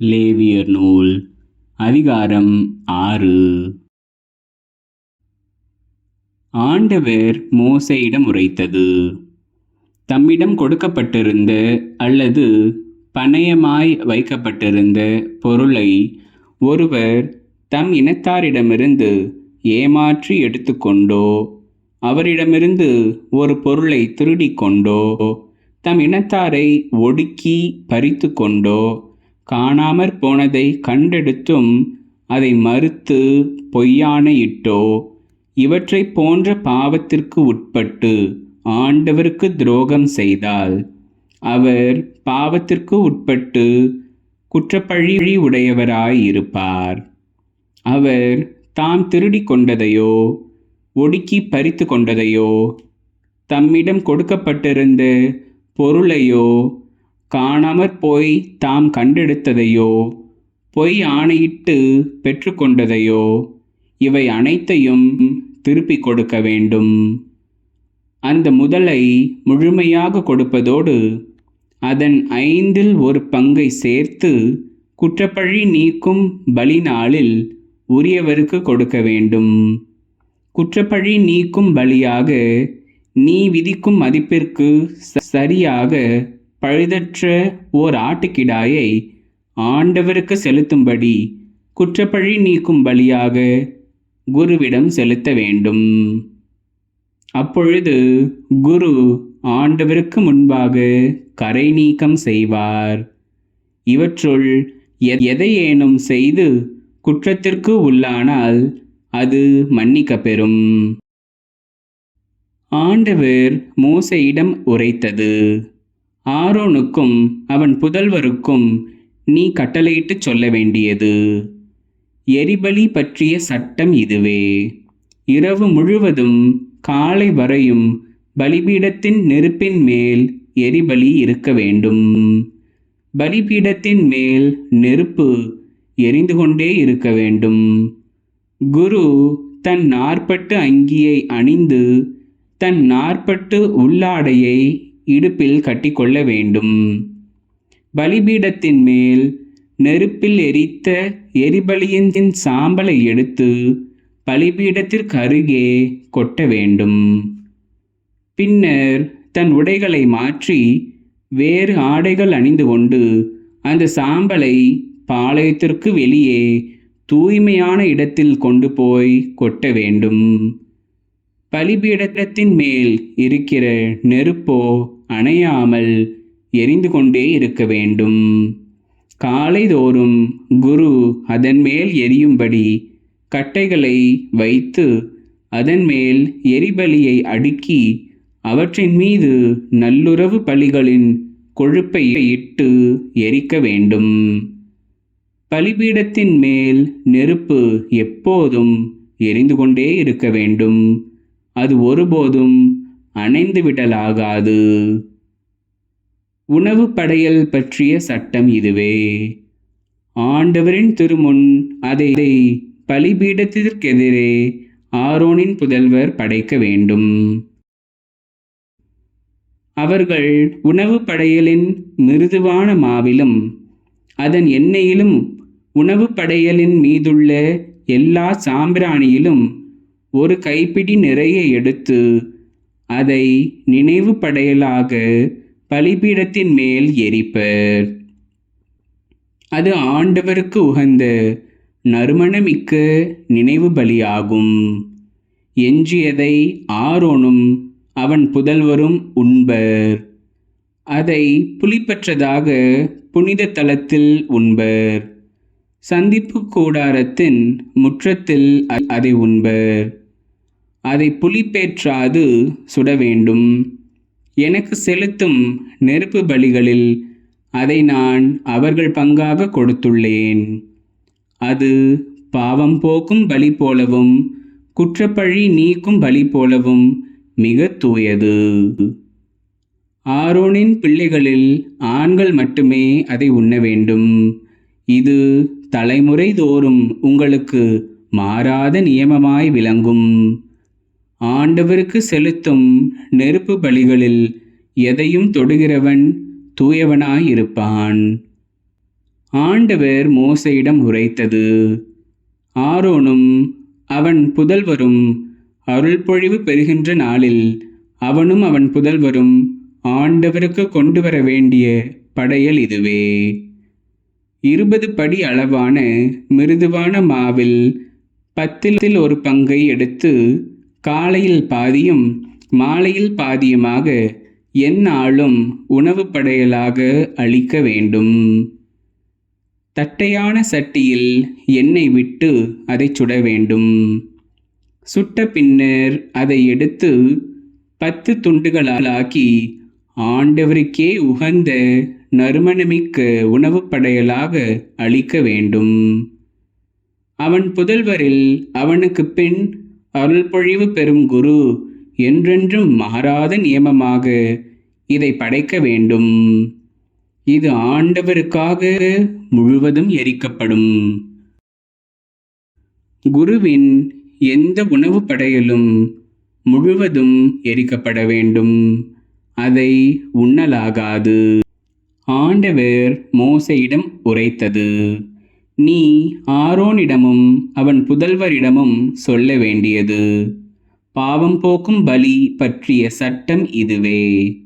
லேவியர் நூல் அதிகாரம் ஆறு. ஆண்டவர் மோசையிடம் உரைத்தது தம்மிடம் கொடுக்கப்பட்டிருந்த அல்லது பணயமாய் வைக்கப்பட்டிருந்த பொருளை ஒருவர் தம் இனத்தாரிடமிருந்து ஏமாற்றி எடுத்துக்கொண்டோ அவரிடமிருந்து ஒரு பொருளை திருடிக்கொண்டோ தம் இனத்தாரை ஒடுக்கி பறித்து கொண்டோ காணாமற் போனதை கண்டெடுத்தும் அதை மறுத்து பொய்யானையிட்டோ இவற்றைப் போன்ற பாவத்திற்கு உட்பட்டு ஆண்டவருக்கு துரோகம் செய்தால் அவர் பாவத்திற்கு உட்பட்டு குற்றப்பழி உடையவராயிருப்பார் அவர் தாம் திருடி கொண்டதையோ ஒடுக்கி பறித்து கொண்டதையோ தம்மிடம் கொடுக்கப்பட்டிருந்த பொருளையோ காணாமற் போய் தாம் கண்டெடுத்ததையோ பொய் ஆணையிட்டு பெற்றுக்கொண்டதையோ இவை அனைத்தையும் திருப்பிக் கொடுக்க வேண்டும். அந்த முதலை முழுமையாக கொடுப்பதோடு அதன் ஐந்தில் ஒரு பங்கை சேர்த்து குற்றப்பழி நீக்கும் பலி நாளில் உரியவருக்கு கொடுக்க வேண்டும். குற்றப்பழி நீக்கும் பலியாக நீ விதிக்கும் மதிப்பிற்கு சரியாக பழுதற்ற ஓர் ஆட்டுக்கிடாயை ஆண்டவருக்கு செலுத்தும்படி குற்றப்பழி நீக்கும் பலியாக குருவிடம் செலுத்த வேண்டும். அப்பொழுது குரு ஆண்டவருக்கு முன்பாக கரை நீக்கம் செய்வார். இவற்றுள் எதையேனும் செய்து குற்றத்திற்கு உள்ளானால் அது மன்னிக்கப்பெறும். ஆண்டவர் மோசையிடம் உரைத்தது. ஆரோனுக்கும் அவன் புதல்வருக்கும் நீ கட்டளையிட்டு சொல்ல வேண்டியது எரிபலி பற்றிய சட்டம் இதுவே. இரவு முழுவதும் காலை வரையும் பலிபீடத்தின் நெருப்பின் மேல் எரிபலி இருக்க வேண்டும். பலிபீடத்தின் மேல் நெருப்பு எரிந்து கொண்டே இருக்க வேண்டும். குரு தன் நாற்பட்டு அங்கியை அணிந்து தன் நாற்பட்டு உள்ளாடையை இடுப்பில் கட்டிக்கொள்ள வேண்டும். பலிபீடத்தின் மேல் நெருப்பில் எரித்த எரிபலியின் சாம்பலை எடுத்து பலிபீடத்திற்கு அருகே கொட்ட வேண்டும். பின்னர் தன் உடைகளை மாற்றி வேறு ஆடைகள் அணிந்து கொண்டு அந்த சாம்பலை பாளையத்திற்கு வெளியே தூய்மையான இடத்தில் கொண்டு போய் கொட்ட வேண்டும். பலிபீடத்தின் மேல் இருக்கிற நெருப்போ அணையாமல் எரிந்து கொண்டே இருக்க வேண்டும். காலைதோறும் குரு அதன் மேல் எரியும்படி கட்டைகளை வைத்து அதன் மேல் எரிபலியை அடுக்கி அவற்றின் மீது நல்லுறவு பலிகளின் கொழுப்பை இட்டு எரிக்க வேண்டும். பலிபீடத்தின் மேல் நெருப்பு எப்போதும் எரிந்து கொண்டே இருக்க வேண்டும். அது ஒருபோதும் அணைந்து விடலாகாது. உணவு படையல் பற்றிய சட்டம் இதுவே. ஆண்டவரின் திருமுன் அதை பலிபீடத்திற்கெதிரே ஆரோனின் புதல்வர் படைக்க வேண்டும். அவர்கள் உணவு படையலின் மிருதுவான மாவிலும் அதன் எண்ணெயிலும் உணவு படையலின் மீதுள்ள எல்லா சாம்பிராணியிலும் ஒரு கைப்பிடி நிறைய எடுத்து அதை நினைவு படையலாக பலிபீடத்தின் மேல் எரிப்பர். அது ஆண்டவருக்கு உகந்த நறுமணமிக்க நினைவு பலியாகும். எஞ்சியதை ஆரோனும் அவன் புதல்வரும் உண்பர். அதை புலிப்பற்றதாக புனித தலத்தில் உண்பர். சந்திப்பு கூடாரத்தின் முற்றத்தில் அதை உண்பர். அதை புலிப்பேற்றாது சுட வேண்டும் எனக்கு செலுத்தும் நெருப்பு பலிகளில் அதை நான் அவர்கள் பங்காக கொடுத்துள்ளேன். அது பாவம் போக்கும் பலி போலவும் குற்றப்பழி நீக்கும் பலி போலவும் மிக தூயது. ஆரோனின் பிள்ளைகளில் ஆண்கள் மட்டுமே அதை உண்ண வேண்டும் இது தலைமுறை தோறும் உங்களுக்கு மாறாத நியமமாய் விளங்கும். ஆண்டவருக்கு செலுத்தும் நெருப்பு பலிகளில் எதையும் தொடுகிறவன் தூயவனாயிருப்பான். ஆண்டவர் மோசையிடம் உரைத்தது ஆரோனும் அவன் புதல்வரும் அருள்பொழிவு பெறுகின்ற நாளில் அவனும் அவன் புதல்வரும் ஆண்டவருக்கு கொண்டு வர வேண்டிய படையல் இதுவே. இருபது படி அளவான மிருதுவான மாவில் பத்தில் ஒரு பங்கை எடுத்து காலையில் பாதியும் மாலையில் பாதியுமாக எந்நாளும் உணவு படையலாக அளிக்க வேண்டும். தட்டையான சட்டியில் எண்ணெய் விட்டு அதை சுட வேண்டும். சுட்ட பின்னர் அதை எடுத்து பத்து துண்டுகளாலாக்கி ஆண்டவருக்கே உகந்த நறுமணமிக்க உணவு படையலாக அளிக்க வேண்டும். அவன் புதல்வரில் அவனுக்கு பின் அருள்பொழிவு பெறும் குரு என்றென்றும் மாறாத நியமமாக இதை படைக்க வேண்டும். இது ஆண்டவருக்காக முழுவதும் எரிக்கப்படும். குருவின் எந்த உணவு படையலும் முழுவதும் எரிக்கப்பட வேண்டும். அதை உண்ணலாகாது. ஆண்டவர் மோசையிடம் உரைத்தது. நீ ஆரோனிடமும் அவன் புதல்வரிடமும் சொல்ல வேண்டியது. பாவம் போக்கும் பலி பற்றிய சட்டம் இதுவே.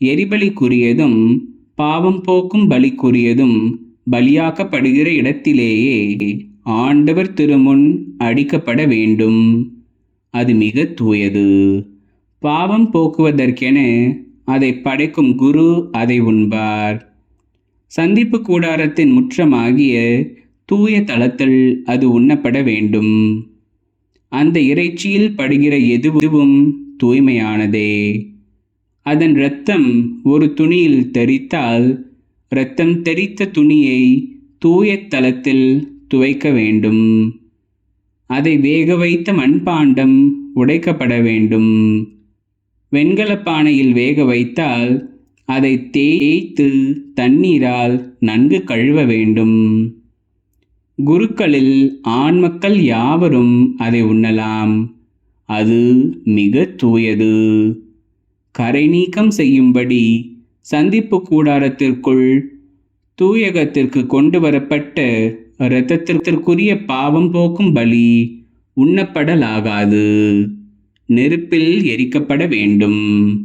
எரிபலிக்குரியதும் பாவம் போக்கும் பலிக்குரியதும் பலியாக்கப்படுகிற இடத்திலேயே ஆண்டவர் திருமுன் அடிக்கப்பட வேண்டும். அது மிக தூயது. பாவம் போக்குவதற்கென அதை படைக்கும் குரு அதை உண்பார். சந்திப்பு கூடாரத்தின் முற்றமாகிய தூய தளத்தில் அது உண்ணப்பட வேண்டும். அந்த இறைச்சியில் படுகிற எதுவும் தூய்மையானதே. அதன் இரத்தம் ஒரு துணியில் தெரித்தால் இரத்தம் தெரித்த துணியை தூய தளத்தில் துவைக்க வேண்டும். அதை வேக வைத்த மண்பாண்டம் உடைக்கப்பட வேண்டும். வெண்கலப் பானையில் வேக வைத்தால் அதை தேய்த்து தண்ணீரால் நன்கு கழுவ வேண்டும். குருக்களில் ஆண் மக்கள் யாவரும் அதை உண்ணலாம். அது மிக தூயது. கரை நீக்கம் செய்யும்படி சந்திப்பு கூடாரத்திற்குள் தூயகத்திற்கு கொண்டு வரப்பட்ட இரத்தத்திற்குரிய பாவம் போக்கும் பலி உண்ணப்படலாகாது. நெருப்பில் எரிக்கப்பட வேண்டும்.